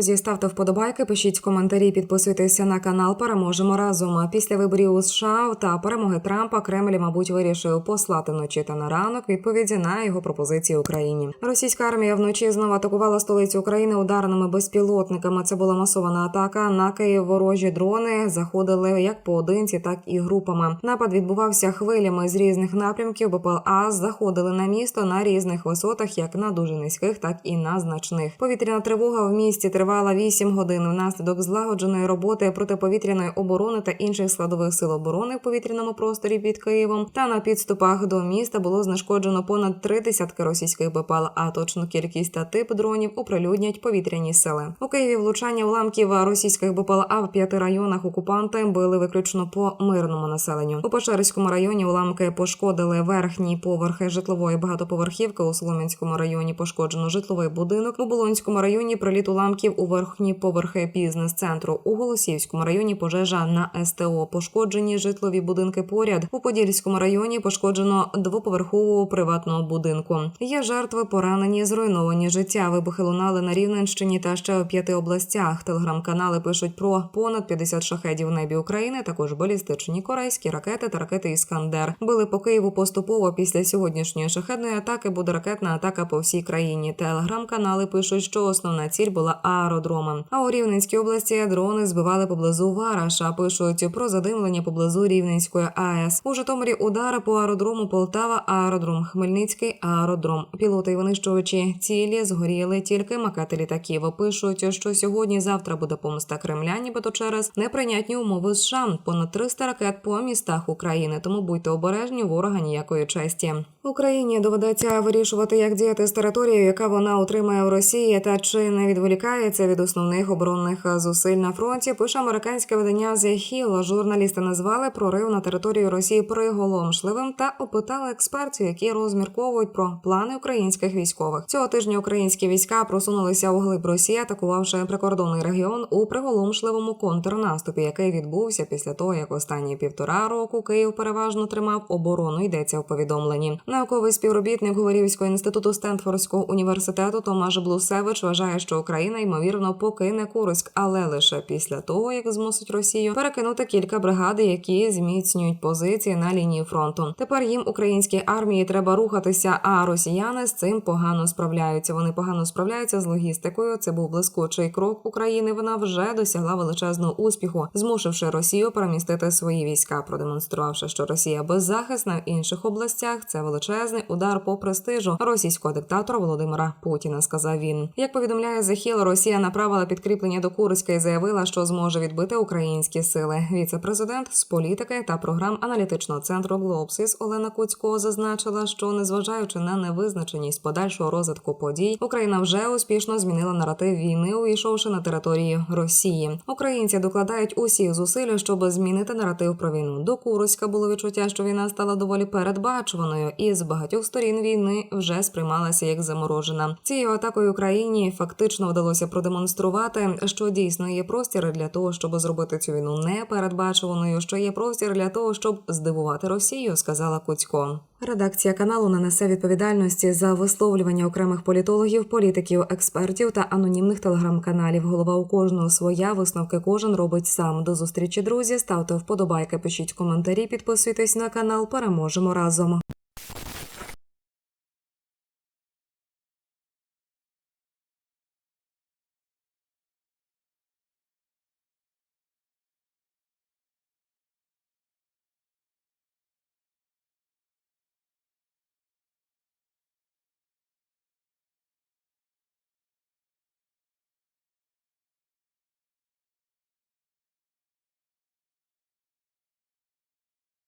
друзі. Ставте вподобайки, пишіть коментарі, підписуйтеся на канал. Переможемо разом. А Після виборів у США та перемоги Трампа Кремль, мабуть, вирішив послати вночі та на ранок відповіді на його пропозиції Україні. Російська армія вночі знову атакувала столицю України ударними безпілотниками. Це була масована атака. На Київ ворожі дрони заходили як поодинці, так і групами. Напад відбувався хвилями з різних напрямків. БПЛА заходили на місто на різних висотах, як на дуже низьких, так і на значних. Повітряна тривога в місті тривала 8 годин. Внаслідок злагодженої роботи протиповітряної оборони та інших складових сил оборони в повітряному просторі під Києвом та на підступах до міста було знешкоджено понад три десятки російських БПЛА. А точну кількість та тип дронів оприлюднять повітряні сили. У Києві влучання уламків російських БПЛА в п'яти районах окупанти били виключно по мирному населенню. У Пошерському районі уламки пошкодили верхні поверхи житлової багатоповерхівки. У Солом'янському районі пошкоджено житловий будинок. У Болонському районі приліт уламків у верхні поверхи бізнес-центру. У Голосіївському районі пожежа на СТО. Пошкоджені житлові будинки поряд. У Подільському районі пошкоджено двоповерхову приватного будинку. Є жертви, поранені, зруйновані життя. Вибухи лунали на Рівненщині та ще у п'яти областях. Телеграм-канали пишуть про понад 50 шахедів в небі України. Також балістичні корейські ракети та ракети Іскандер били по Києву поступово після сьогоднішньої шахедної атаки. Буде ракетна атака по всій країні. Телеграм-канали пишуть, що основна ціль була аеродромом. А у Рівненській області дрони збивали поблизу Вараша. Пишуть про задимлення поблизу Рівненської АЕС. У Житомирі удари по аеродрому Полтава, аеродром Хмельницький, аеродром. Пілоти і винищувачі цілі згоріли тільки макети літаків. Пишуть, що сьогодні завтра буде помста Кремля, нібито через неприйнятні умови США. Понад 300 ракет по містах України. Тому будьте обережні, ворога ніякої честі. Україні доведеться вирішувати, як діяти з територією, яка вона отримає в Росії, та чи не відволікається від основних оборонних зусиль на фронті. Пише американське видання The Hill. Журналісти назвали прорив на територію Росії приголомшливим та опитали експертів, які розмірковують про плани українських військових. Цього тижня українські війська просунулися у глиб Росії, атакувавши прикордонний регіон у приголомшливому контрнаступі, який відбувся після того, як останні півтора року Київ переважно тримав оборону. Йдеться в повідомленні. Науковий співробітник Говорівського інституту Стенфордського університету Томаш Блусевич вважає, що Україна ймовірно покине Курськ, але лише після того, як змусить Росію перекинути кілька бригад, які зміцнюють позиції на лінії фронту. Тепер їм українській армії треба рухатися, а росіяни з цим погано справляються. Вони погано справляються з логістикою. Це був блискучий крок України. Вона вже досягла величезного успіху, змусивши Росію перемістити свої війська, продемонструвавши, що Росія беззахисна в інших областях. Це величезний удар по престижу російського диктатора Володимира Путіна. Сказав він. Як повідомляє The Hill, Росія направила підкріплення до Курська і заявила, що зможе відбити українські сили. Віце-президент з політики та програм аналітичного центру Глобсис Олена Куцько зазначила, що незважаючи на невизначеність подальшого розвитку подій, Україна вже успішно змінила наратив війни, увійшовши на території Росії. Українці докладають усіх зусиль, щоб змінити наратив про війну. До Курська було відчуття, що війна стала доволі передбачуваною, і з багатьох сторін війни вже сприймалася як заморожена. Цією атакою Україні фактично вдалося продемонструвати, що дійсно є простір для того, щоб зробити цю війну непередбачуваною, що є простір для того, щоб здивувати Росію, сказала Куцько. Редакція каналу не несе відповідальності за висловлювання окремих політологів, політиків, експертів та анонімних телеграм-каналів. Голова у кожного своя висновки кожен робить сам. До зустрічі, друзі. Ставте вподобайки, пишіть коментарі, підписуйтесь на канал. Переможемо разом.